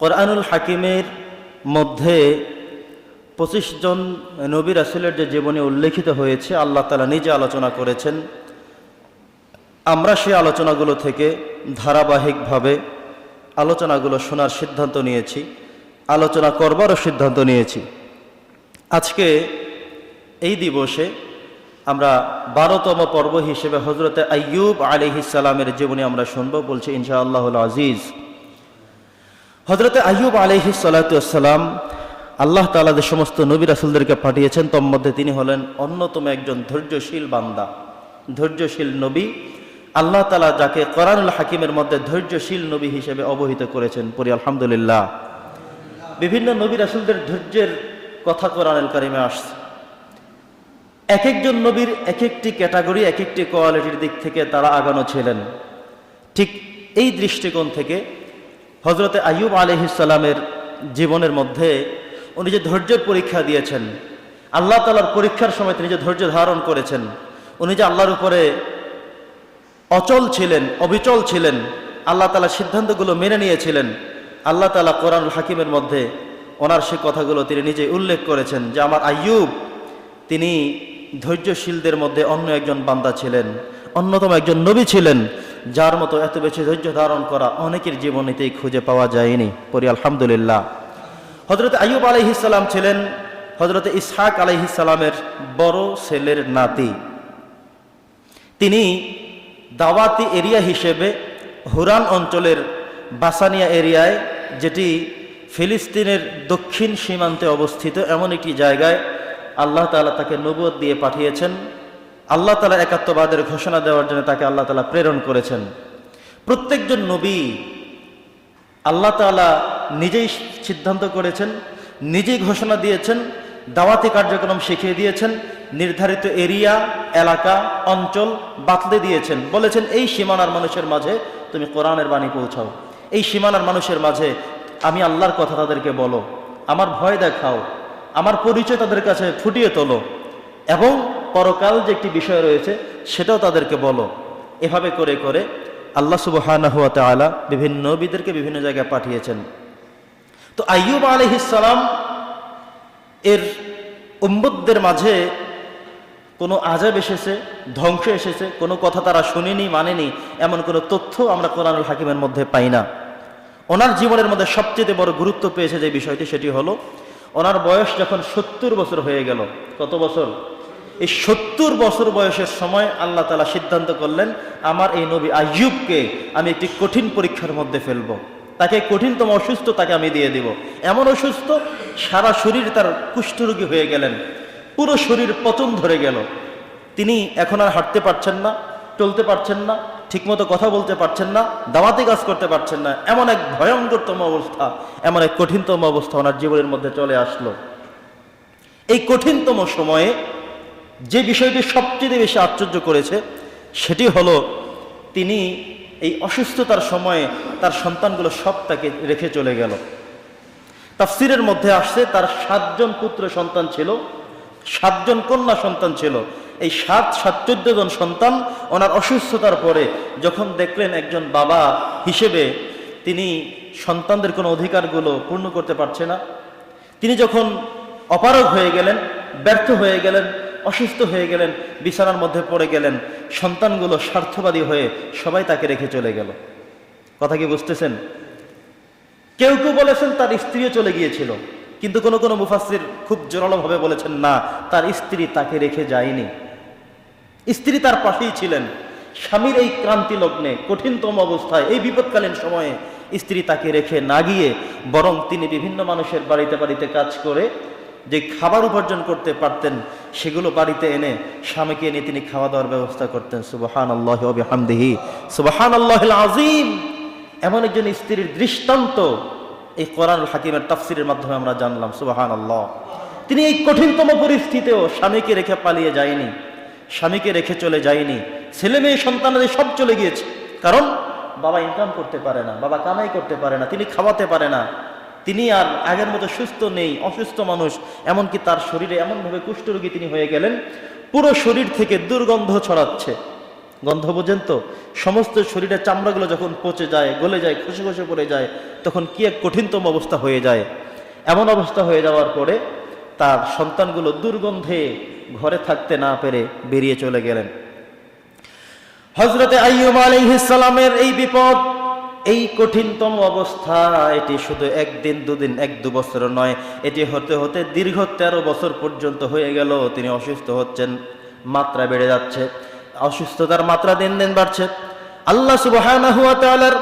কোরআনুল হাকিমের মধ্যে পঁচিশ জন নবী রাসুলের যে জীবনে উল্লেখিত হয়েছে, আল্লাহ তালা নিজে আলোচনা করেছেন। আমরা সেই আলোচনাগুলো থেকে ধারাবাহিকভাবে আলোচনাগুলো শোনার সিদ্ধান্ত নিয়েছি, আলোচনা করবারও সিদ্ধান্ত নিয়েছি। আজকে এই দিবসে আমরা বারোতম পর্ব হিসেবে হজরতে আയ്যুব আলিহিসালামের জীবনী আমরা শুনব, বলছি ইনশা আল্লাহুল আজিজ। হজরতে আইয়ুব আলহি সালাতাম আল্লাহ তালা যে সমস্ত নবী রাসুলদেরকে পাঠিয়েছেন তোর মধ্যে তিনি হলেন অন্যতম একজন ধৈর্যশীল বান্দা। ধৈর্যশীল নবী। আল্লাহ তালা যাকে করানুল হাকিমের মধ্যে ধৈর্যশীল নবী হিসেবে অবহিত করেছেন পরি আলহামদুলিল্লাহ। বিভিন্ন নবী রাসুলদের ধৈর্যের কথা কোরআনুল কারিমে আসছে। এক একজন নবীর এক একটি ক্যাটাগরি, এক একটি কোয়ালিটির দিক থেকে তারা আগানো ছিলেন। ঠিক এই দৃষ্টিকোণ থেকে হজরতে আইয়ুব আলহিসাল্লামের জীবনের মধ্যে উনি যে ধৈর্যের পরীক্ষা দিয়েছেন, আল্লাহ তালার পরীক্ষার সময় তিনি যে ধৈর্য ধারণ করেছেন, উনি যে আল্লাহর উপরে অচল ছিলেন, অবিচল ছিলেন, আল্লাহ তালা সিদ্ধান্তগুলো মেনে নিয়েছিলেন, আল্লাহ তালা কোরআনুল হাকিমের মধ্যে ওনার সে কথাগুলো তিনি নিজে উল্লেখ করেছেন যে আমার আইয়ুব, তিনি ধৈর্যশীলদের মধ্যে অন্য একজন বান্দা ছিলেন, অন্যতম একজন নবী ছিলেন যার মতো এত বেশি ধৈর্য ধারণ করা অনেকের জীবনীতেই খুঁজে পাওয়া যায়নি। পরি আলহামদুলিল্লাহ। হজরত আইয়ুব আলহিসাল্লাম ছিলেন হজরত ইসহাক আলহিসাল্লামের বড় ছেলের নাতি। তিনি দাওয়াতি এরিয়া হিসেবে হুরান অঞ্চলের বাসানিয়া এরিয়ায়, যেটি ফিলিস্তিনের দক্ষিণ সীমান্তে অবস্থিত, এমন একটি জায়গায় আল্লাহ তালা তাকে নবুয়ত দিয়ে পাঠিয়েছেন। আল্লাহ তালা একাত্মবাদের ঘোষণা দেওয়ার জন্য তাকে আল্লাহ তালা প্রেরণ করেছেন। প্রত্যেকজন নবী আল্লাহ তালা নিজেই সিদ্ধান্ত করেছেন, নিজেই ঘোষণা দিয়েছেন, দাওয়াতি কার্যক্রম শিখিয়ে দিয়েছেন, নির্ধারিত এরিয়া, এলাকা, অঞ্চল বাতলে দিয়েছেন। বলেছেন, এই সীমানার মানুষের মাঝে তুমি কোরআনের বাণী পৌঁছাও। এই সীমানার মানুষের মাঝে আমি আল্লাহর কথা তাদেরকে বলো। আমার ভয় দেখাও। আমার পরিচয় তাদের কাছে ফুটিয়ে তোলো। এবং পরকাল যে একটি বিষয় রয়েছে, সেটাও তাদেরকে বলো। এভাবে করে করে আল্লাহ তাআলা বিভিন্ন নবীদেরকে বিভিন্ন জায়গায় পাঠিয়েছেন। তো আইয়ুব আলাইহিসসালাম এর উম্মতদের মাঝে কোনো আজাব এসেছে, ধ্বংস এসেছে, কোনো কথা তারা শুনেনি, মানেনি, এমন কোনো তথ্য আমরা কোরআনুল হাকিমের মধ্যে পাই না। ওনার জীবনের মধ্যে সবচেয়ে বড় গুরুত্ব পেয়েছে যে বিষয়টি, সেটি হলো, ওনার বয়স যখন সত্তর বছর হয়ে গেল, কত বছর? এই সত্তর বছর বয়সের সময় আল্লাহ তালা সিদ্ধান্ত করলেন, আমার এই নবী আইয়ুবকে আমি একটি কঠিন পরীক্ষার মধ্যে ফেলব। তাকে কঠিনতম অসুস্থ তাকে আমি দিয়ে দিব। এমন অসুস্থ, সারা শরীর তার কুষ্ঠরোগী হয়ে গেলেন। পুরো শরীর পচন ধরে গেল। তিনি এখন আর হাঁটতে পারছেন না চলতে পারছেন না, ঠিকমতো কথা বলতে পারছেন না, দাওয়াতি কাজ করতে পারছেন না। এমন এক ভয়ঙ্করতম অবস্থা, এমন এক কঠিনতম অবস্থা ওনার জীবনের মধ্যে চলে আসলো। এই কঠিনতম সময়ে যে বিষয়টি সবচেয়ে বেশি আশ্চর্য করেছে, সেটি হলো তিনি এই অসুস্থতার সময়ে তার সন্তানগুলো সব তাকে রেখে চলে গেল। তাফসিরের মধ্যে আসছে, তার সাতজন পুত্র সন্তান ছিল, সাতজন কন্যা সন্তান ছিল। এই সাত সাতচোদ্দ জন সন্তান ওনার অসুস্থতার পরে যখন দেখলেন একজন বাবা হিসেবে তিনি সন্তানদের কোনো অধিকারগুলো পূর্ণ করতে পারছে না, তিনি যখন অপারগ হয়ে গেলেন, ব্যর্থ হয়ে গেলেন অসুস্থ হয়ে গেলেন, বিছানার মধ্যে পড়ে গেলেন, সন্তানগুলো স্বার্থবাদী হয়ে সবাই তাকে রেখে চলে গেল। কথা কি বুঝতেছেন? কেউ কেউ বলেছেন তার স্ত্রীও চলে গিয়েছিল, কিন্তু কোনো কোনো মুফাসির খুব জোরালোভাবে বলেছেন, না, তার স্ত্রী তাকে রেখে যায়নি। স্ত্রী তার পাশেই ছিলেন, স্বামীর এই ক্রান্তি লগ্নে, কঠিনতম অবস্থায়, এই বিপদকালীন সময়ে স্ত্রী তাকে রেখে না গিয়ে বরং তিনি বিভিন্ন মানুষের বাড়িতে বাড়িতে কাজ করে যে খাবার উপার্জন করতে পারতেন, সেগুলো বাড়িতে এনে স্বামীকে এনে তিনি খাওয়া দাওয়ার ব্যবস্থা করতেন। সুবাহান আল্লাহ হামদিহি সুবাহান আল্লাহ আজিম এমন একজন স্ত্রীর দৃষ্টান্ত এই কোরআন হাকিমের তাফসিরের মাধ্যমে আমরা জানলাম সুবাহান আল্লাহ তিনি এই কঠিনতম পরিস্থিতিতেও স্বামীকে রেখে পালিয়ে যায়নি, স্বামীকে রেখে চলে যায়নি। ছেলে মেয়ে সন্তানদের সব চলে গিয়েছে। কারণ বাবা ইনকাম করতে পারে না, বাবা কামাই করতে পারে না, তিনি খাওয়াতে পারে না। তিনি আর আগের মতো সুস্থ নেই, অসুস্থ মানুষ, এমনকি তার শরীরে এমনভাবে কুষ্ঠরোগী তিনি হয়ে গেলেন, পুরো শরীর থেকে দুর্গন্ধ ছড়াচ্ছে। গন্ধ বোঝেন তো? সমস্ত শরীরের চামড়াগুলো যখন পচে যায়, গলে যায়, খসে খসে পড়ে যায়, তখন কি এক কঠিনতম অবস্থা হয়ে যায়? এমন অবস্থা হয়ে যাওয়ার পরে তার সন্তানগুলো দুর্গন্ধে ঘরে থাকতে না পেরে বেরিয়ে চলে গেলেন। হজরতে আইয়ুব আলাইহিসসালামের এই বিপদ এই কঠিনতম অবস্থা, এটি শুধু একদিন, দুদিন, এক দু বছর নয়, এটি হতে হতে দীর্ঘ তেরো বছর পর্যন্ত হয়ে গেল, তিনি অসুস্থ হচ্ছেন, মাত্রা বেড়ে যাচ্ছে, অসুস্থতার মাত্রা দিন দিন বাড়ছে। আল্লাহ তাআলার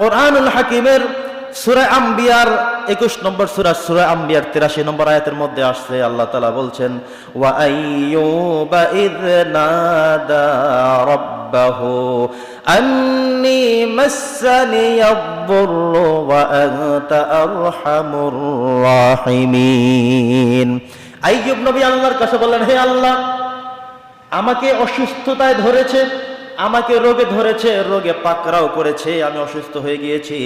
কোরআনুল হাকিমের সূরা আম্বিয়ার 21 নম্বর সূরা সূরা আম্বিয়ার 83 নম্বর আয়াতের মধ্যে আসছে, আল্লাহ তালা বলছেন, ওয়া আইয়ুবা ইয রাব্বাহু আন্নি مسني الضر وأنت أرحم الراحمين আইয়ুব নবী আল্লাহর কাছে বললেন, হে আল্লাহ, আমাকে অসুস্থতায় ধরেছে, আমাকে রোগে ধরেছে, রোগে পাকরাও করেছে, আমি অসুস্থ হয়ে গিয়েছি।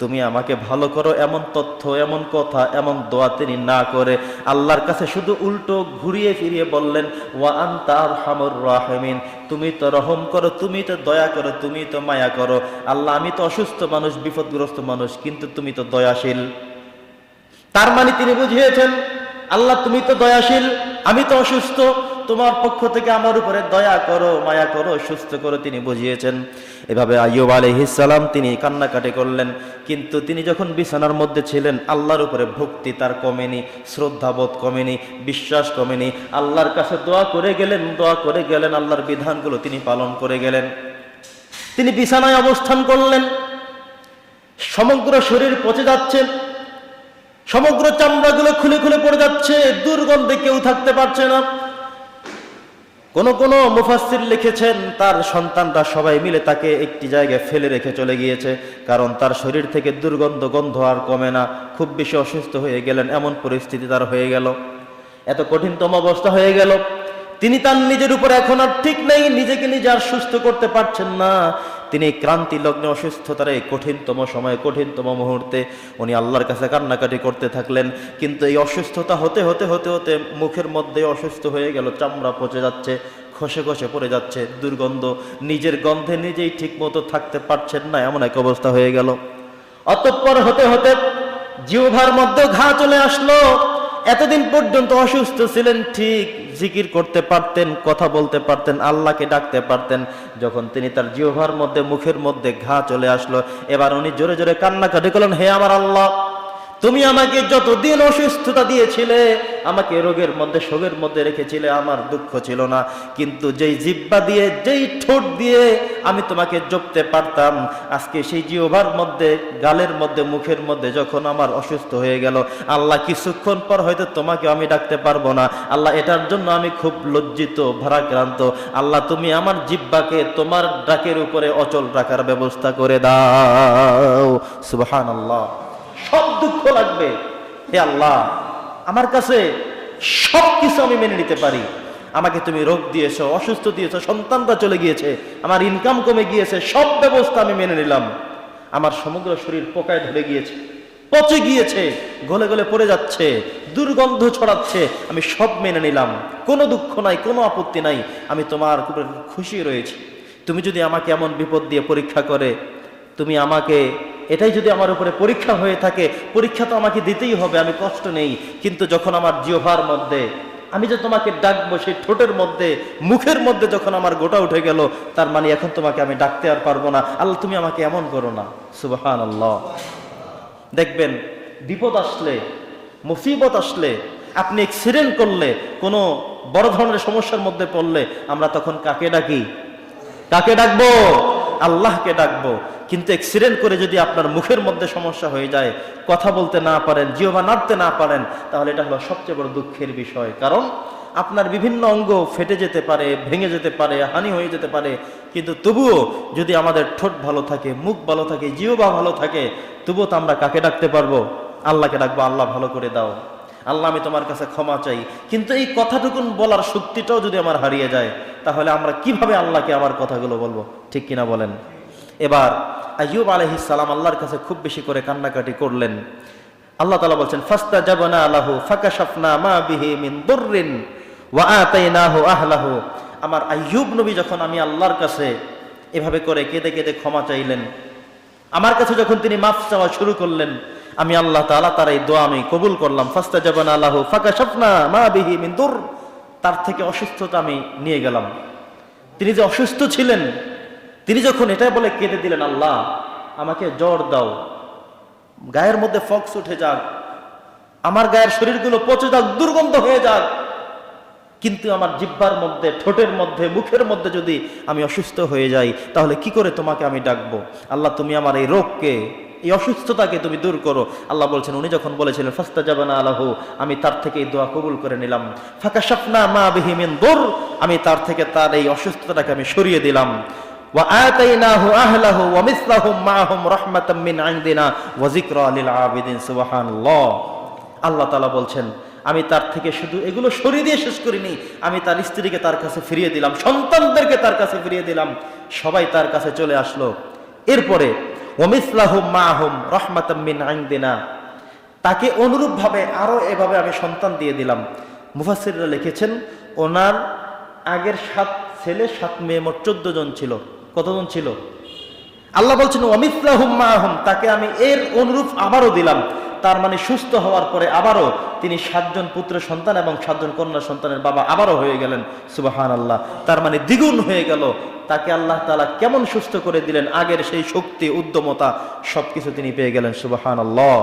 তুমি আমাকে ভালো করো, এমন তথ্য, এমন কথা, এমন দোয়া তিনি না করে। আল্লাহর কাছে শুধু উল্টো ঘুরিয়ে ফিরিয়ে বললেন, ওয়া আন্তার হামুর রাহমিন। তুমি তো রহম করো, তুমি তো দয়া করো, তুমি তো মায়া করো। আল্লাহ, আমি তো অসুস্থ মানুষ, বিপদগ্রস্ত মানুষ, কিন্তু তুমি তো দয়াশীল। তার মানে তিনি বুঝিয়েছেন, আল্লাহ, তুমি তো দয়াশীল, আমি তো অসুস্থ। তোমার পক্ষ থেকে আমার উপরে দয়া করো, মায়া করো, সুস্থ করো, তিনি বুঝিয়েছেন। এভাবে আইয়ুব আলাইহিসসালাম তিনি কান্নাকাটি করলেন। কিন্তু তিনি যখন বিছানার মধ্যে ছিলেন, আল্লাহর উপরে ভক্তি তার কমেনি শ্রদ্ধাবোধ কমেনি, বিশ্বাস কমেনি। আল্লাহর কাছে দোয়া করে গেলেন, দোয়া করে গেলেন, আল্লাহর বিধানগুলো তিনি পালন করে গেলেন। তিনি বিছানায় অবস্থান করলেন। সমগ্র শরীর পচে যাচ্ছে। সমগ্র চামড়াগুলো খুলে খুলে পড়ে যাচ্ছে। দুর্গন্ধে কেউ থাকতে পারছে না। কোন কোন মুফাসির লিখেছেন, তার সন্তানরা সবাই মিলে তাকে একটি জায়গায় ফেলে রেখে চলে গিয়েছে, কারণ তার শরীর থেকে দুর্গন্ধ, গন্ধ আর কমে না। খুব বেশি অসুস্থ হয়ে গেলেন, এমন পরিস্থিতি তার হয়ে গেল। এত কঠিনতম অবস্থা হয়ে গেল। তিনি তার নিজের উপর এখন আর ঠিক নেই, নিজেকে নিজে আর সুস্থ করতে পারছেন না। তিনি ক্রান্তি লগ্নে অসুস্থতার এই কঠিনতম সময়ে, কঠিনতম মুহূর্তে উনি আল্লাহর কাছে কান্নাকাটি করতে থাকলেন। কিন্তু এই অসুস্থতা হতে হতে হতে হতে মুখের মধ্যে অসুস্থ হয়ে গেল, চামড়া পচে যাচ্ছে, খসে খসে পড়ে যাচ্ছে, দুর্গন্ধ, নিজের গন্ধে নিজেই ঠিক মতো থাকতে পারছেন না, এমন এক অবস্থা হয়ে গেল। অতঃপর হতে হতে জিহ্বার মধ্যে ঘা চলে আসলো। এতদিন পর্যন্ত অসুস্থ ছিলেন, ঠিক জিকির করতে পারতেন, কথা বলতে পারতেন, আল্লাহকে ডাকতে পারতেন। যখন তিনি তার জিহ্বার মধ্যে, মুখের মধ্যে ঘা চলে আসলো, এবার উনি জোরে জোরে কান্নাকাটি করলেন, হে আমার আল্লাহ! তুমি আমাকে যতদিন অসুস্থতা দিয়েছিলে, আমাকে রোগের মধ্যে, শোকের মধ্যে রেখেছিলে, আমার দুঃখ ছিল না। কিন্তু যেই জিব্বা দিয়ে, যেই ঠোঁট দিয়ে আমি তোমাকে জপতে পারতাম, আজকে সেই জিওভার মধ্যে, গালের মধ্যে, মুখের মধ্যে যখন আমার অসুস্থ হয়ে গেল, আল্লাহ কিছুক্ষণ পর হয়তো তোমাকে আমি ডাকতে পারব না। আল্লাহ, এটার জন্য আমি খুব লজ্জিত, ভারাক্রান্ত। আল্লাহ, তুমি আমার জিব্বাকে তোমার ডাকের উপরে অচল রাখার ব্যবস্থা করে দাও। সুবহান আল্লাহ সব দুঃখ লাগবে। হে আল্লাহ, আমার কাছে সব কিছু আমি মেনে নিতে পারি। আমাকে তুমি রোগ দিয়েছ, অসুস্থ দিয়েছ সন্তানটা চলে গিয়েছে, আমার ইনকাম কমে গিয়েছে, সব ব্যবস্থা আমি মেনে নিলাম। আমার সমগ্র শরীর পোকায় ধরে গিয়েছে, পচে গিয়েছে, গলে গলে পড়ে যাচ্ছে, দুর্গন্ধ ছড়াচ্ছে, আমি সব মেনে নিলাম। কোনো দুঃখ নাই, কোনো আপত্তি নাই, আমি তোমার খুশি রয়েছি। তুমি যদি আমাকে এমন বিপদ দিয়ে পরীক্ষা করে, তুমি আমাকে এটাই যদি আমার উপরে পরীক্ষা হয়ে থাকে, পরীক্ষা তো আমাকে দিতেই হবে, আমি কষ্ট নেই। কিন্তু যখন আমার জিহ্বার মধ্যে, আমি যে তোমাকে ডাকবো সেই ঠোঁটের মধ্যে, মুখের মধ্যে যখন আমার গোটা উঠে গেল, তার মানে এখন তোমাকে আমি ডাকতে আর পারব না। আল্লাহ, তুমি আমাকে এমন করো না। সুবাহান আল্লাহ দেখবেন, বিপদ আসলে, মুসিবত আসলে, আপনি অ্যাক্সিডেন্ট করলে, কোনো বড় ধরনের সমস্যার মধ্যে পড়লে, আমরা তখন কাকে ডাকি? কাকে ডাকবো? আল্লাহকে ডাকবো। কিন্তু অ্যাক্সিডেন্ট করে যদি আপনার মুখের মধ্যে সমস্যা হয়ে যায়, কথা বলতে না পারেন জিওবা নাড়তে না পারেন, তাহলে এটা হলো সবচেয়ে বড় দুঃখের বিষয়। কারণ আপনার বিভিন্ন অঙ্গ ফেটে যেতে পারে, ভেঙে যেতে পারে, হানি হয়ে যেতে পারে। কিন্তু তবুও যদি আমাদের ঠোঁট ভালো থাকে, মুখ ভালো থাকে জিওবা ভালো থাকে, তবুও তো আমরা কাকে ডাকতে পারব? আল্লাহকে ডাকবো, আল্লাহ ভালো করে দাও। আল্লাহ, আমি তোমার কাছে ক্ষমা চাই। কিন্তু এই কথাটুকুন বলার শক্তিটাও যদি আমার হারিয়ে যায়, তাহলে আমরা কীভাবে আল্লাহকে আমার কথাগুলো বলব? ঠিক কিনা বলেন? এবার, আইয়ুব আলহিস সালাম আল্লাহর কাছে খুব বেশি করে কান্নাকাটি করলেন। আল্লাহ তালা বলছেন ফাস্তা যাবনা আলাহু ফাকাশাফনা মা বিহি মিন আহলাহু। আমার আইয়ুব নবী যখন আমি আল্লাহর কাছে এভাবে করে কেঁদে কেঁদে ক্ষমা চাইলেন, আমার কাছে যখন তিনি মাফ চাওয়া শুরু করলেন আমি আল্লাহ তাআলা তার এই দোয়া আমি কবুল করলাম। ফাস্তা জাবান আল্লাহ ফাঁকা স্বপ্না মা বিহি মিন দুর। তার থেকে অসুস্থতা আমি নিয়ে গেলাম। তিনি যে অসুস্থ ছিলেন, তিনি যখন এটা বলে কেঁদে দিলেন, আল্লাহ, আমাকে জ্বর দাও। গায়ের মধ্যে ফক্স উঠে যাক। আমার গায়ের শরীরগুলো পচে যাক, দুর্গন্ধ হয়ে যাক। কিন্তু আমার জিব্বার মধ্যে, ঠোঁটের মধ্যে, মুখের মধ্যে যদি আমি অসুস্থ হয়ে যাই, তাহলে কি করে তোমাকে আমি ডাকবো? আল্লাহ, তুমি আমার এই রোগকে এই অসুস্থতাকে তুমি দূর করো আল্লাহ বলছেন উনি যখন বলেছিলেন ফাস্তা যাবানা আল্লাহ আমি তার থেকে এই দোয়া কবুল করে নিলাম ফাঁকা স্বপ্না মা বিহিমিন দোর আমি তার থেকে তার এই অসুস্থতাটাকে আমি সরিয়ে দিলাম وآتيناه أهله ومثلهم معهم رحمة من عندنا وذكرى للعابدين سبحان الله আল্লাহ তালা বলছেন আমি তার থেকে শুধু এগুলো সরিয়ে দিয়ে শেষ করিনি আমি তার স্ত্রীকে তার কাছে ফিরিয়ে দিলাম সন্তানদেরকে তার কাছে ফিরিয়ে দিলাম সবাই তার কাছে চলে আসলো এরপরে ওমিসলাহুম মাহুম রহমাতাম মিন আইনদিনা। তাকে অনুরূপভাবে আরও এভাবে আমি সন্তান দিয়ে দিলাম। মুফাসিররা লিখেছেন, ওনার আগের সাত ছেলে, সাত মেয়ে মোট চোদ্দ জন ছিল। কতজন ছিল? আল্লাহ বলছেন অমিতলাহুম মাহুম, তাকে আমি এর অনুরূপ আবারও দিলাম। তার মানে সুস্থ হওয়ার পরে আবারও তিনি সাতজন পুত্র সন্তান এবং সাতজন কন্যা সন্তানের বাবা আবারও হয়ে গেলেন। সুবাহান আল্লাহ তার মানে দ্বিগুণ হয়ে গেল। তাকে আল্লাহ তালা কেমন সুস্থ করে দিলেন, আগের সেই শক্তি, উদ্যমতা, সবকিছু তিনি পেয়ে গেলেন। সুবাহান আল্লাহ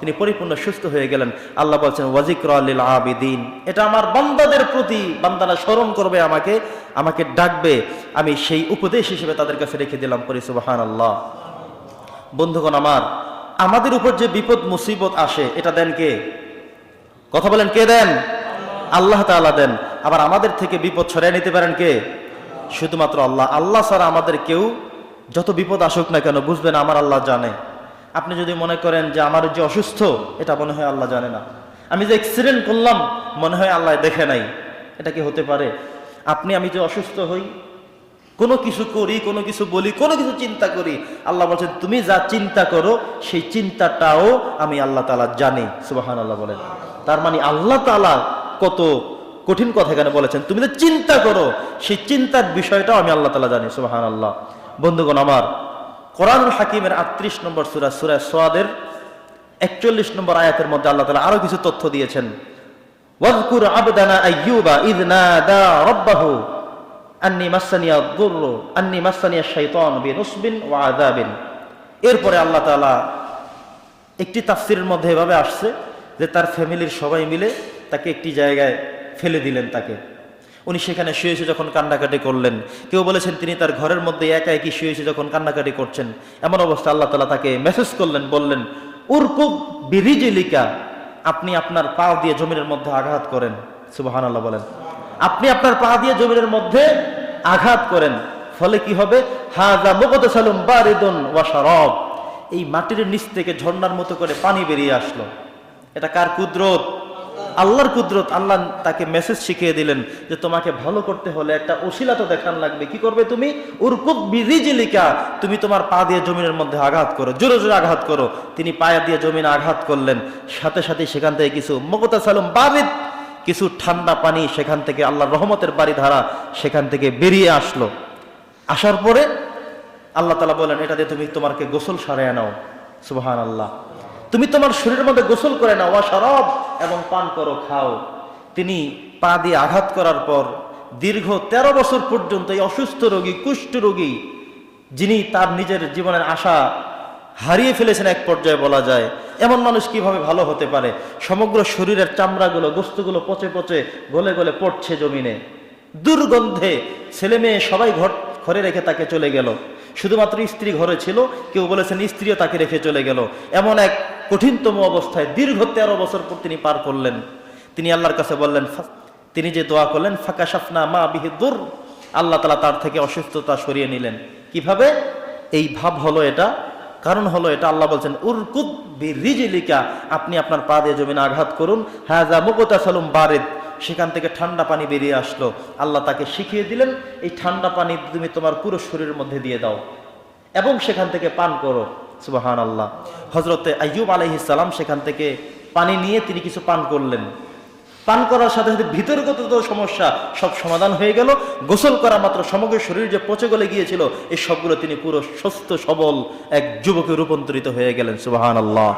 তিনি পরিপূর্ণ সুস্থ হয়ে গেলেন। আল্লাহ বলছেন, ওয়াজিকর আলিল আবিদিন। এটা আমার বান্দাদের প্রতি বান্দারা স্মরণ করবে আমাকে আমাকে ডাকবে। আমি সেই উপদেশ হিসেবে তাদের কাছে রেখে দিলাম পরি সুবাহান আল্লাহ বন্ধুগণ আমার আমাদের উপর যে বিপদ, মুসিবত আসে, এটা দেন কে? কথা বলেন, কে দেন? আল্লাহ তাআলা দেন। আবার আমাদের থেকে বিপদ ছড়াই নিতে পারেন কে? শুধুমাত্র আল্লাহ। আল্লাহ ছাড়া আমাদের কেউ যত বিপদ আসুক না কেন, বুঝবেন আমার আল্লাহ জানে। আপনি যদি মনে করেন যে আমার যে অসুস্থ, এটা মনে হয় আল্লাহ জানে না। আমি যে অ্যাক্সিডেন্ট করলাম, মনে হয় আল্লাহ দেখে নাই। এটা কি হতে পারে? আপনি, আমি যে অসুস্থ হই কোনো কিছু করি, কোনো কিছু বলি, কোনো কিছু চিন্তা করি, আল্লাহ বলছেন, তুমি যা চিন্তা করো, সেই চিন্তাটাও আমি আল্লাহ তালা জানি। সুবাহান আল্লাহ বলেন। তার মানে আল্লাহ তালা কত কঠিন কথা এখানে বলেছেন। তুমি যে চিন্তা করো, সেই চিন্তার বিষয়টাও আমি আল্লাহ তালা জানি সুবাহান আল্লাহ বন্ধুগণ, আমার কোরআনুল হাকিমের আটত্রিশ নম্বর সুরা সুরা সোয়াদের একচল্লিশ নম্বর আয়াতের মধ্যে আল্লাহ তালা আরও কিছু তথ্য দিয়েছেন। ওয়াজকুর আবদানা আইয়ুবা ইদ নাদা রব্বাহু আন্নি এরপরে আল্লাহ একটি তাফসিরের মধ্যে এভাবে আসছে যে তার ফ্যামিলির সবাই মিলে তাকে একটি জায়গায় ফেলে দিলেন তাকে। উনি সেখানে শুয়ে শুয়ে যখন কান্নাকাটি করলেন, কেউ বলেছেন তিনি তার ঘরের মধ্যে একা একই শুয়ে শুয়ে যখন কান্নাকাটি করছেন, এমন অবস্থা আল্লাহ তালা তাকে মেসেজ করলেন, বললেন, উরকুব বিরিজিলিকা, আপনি আপনার পা দিয়ে জমিনের মধ্যে আঘাত করেন। সুবাহান আল্লাহ বলেন। আপনি আপনার পা দিয়ে জমিনের মধ্যে আঘাত করেন। ফলে কি হবে? হাজা মুগত সালুম বারিদুন ওয়া শারাব। এই মাটির নিচ থেকে ঝর্ণার মতো করে পানি বেরিয়ে আসলো। এটা কার কুদরত? আল্লাহর কুদরত। আল্লাহ তাকে মেসেজ শিখিয়ে দিলেন যে, তোমাকে ভালো করতে হলে একটা ওসিলা তো দেখান লাগবে। কি করবে তুমি? উরকুব বিরিজিলিকা। তুমি তোমার পা দিয়ে জমিনের মধ্যে আঘাত করো। জোরে জোরে আঘাত করো। তিনি পায়া দিয়ে জমিনে আঘাত করলেন। সাথে সাথে সেখান থেকে কিছু মগতা সালুম বাবিদ কিছু ঠান্ডা পানি সেখান থেকে আল্লাহর রহমতের বাড়ি ধারা সেখান থেকে বেরিয়ে আসলো। আসার পরে আল্লাহ তালা বলেন, এটা দিয়ে তুমি তোমাকে গোসল সারায় নাও। সুবহান আল্লাহ তুমি তোমার শরীরের মধ্যে গোসল করে নাও ওয়াশারব এবং পান করো, খাও। তিনি পা দিয়ে আঘাত করার পর দীর্ঘ ১৩ বছর পর্যন্ত এই অসুস্থ রোগী, কুষ্ঠ রোগী, যিনি তার নিজের জীবনের আশা হারিয়ে ফেলেছেন এক পর্যায়ে বলা যায়। এমন মানুষ কীভাবে ভালো হতে পারে? সমগ্র শরীরের চামড়াগুলো গোস্তগুলো পচে পচে গলে গলে পড়ছে জমিনে। দুর্গন্ধে ছেলে মেয়ে সবাই ঘর, ঘরে রেখে তাকে চলে গেল। শুধুমাত্র স্ত্রী ঘরে ছিল, কেউ বলেছেন স্ত্রীও তাকে রেখে চলে গেল। এমন এক কঠিনতম অবস্থায় দীর্ঘ তেরো বছর পর তিনি পার করলেন। তিনি আল্লাহর কাছে বললেন তিনি যে দোয়া করলেন ফাঁকা সাফনা মা বিহে দূর আল্লাহ তালা তার থেকে অসুস্থতা সরিয়ে নিলেন। কীভাবে? এই ভাব হলো এটা কারণ হলো এটা আল্লাহ বলছেন, উরকুদ বিরিজিলিকা আপনি আপনার পা দিয়ে জমিনে আঘাত করুন। হাজা মুগতা সালুম বারেদ সেখান থেকে ঠান্ডা পানি বেরিয়ে আসলো। আল্লাহ তাকে শিখিয়ে দিলেন, এই ঠান্ডা পানি তুমি তোমার পুরো শরীরের মধ্যে দিয়ে দাও এবং সেখান থেকে পান করো। সুবাহান আল্লাহ হজরতে আইয়ুব আলহিসাল্লাম সেখান থেকে পানি নিয়ে তিনি কিছু পান করলেন। পান করার সাথে সাথে ভিতরগত যে সমস্যা সব সমাধান হয়ে গেল। গোসল করা মাত্র সমগ্র শরীর যে পচে গলে গিয়েছিল, এই সবগুলো তিনি পুরো সুস্থ, সবল এক যুবকে রূপান্তরিত হয়ে গেলেন সুবাহান আল্লাহ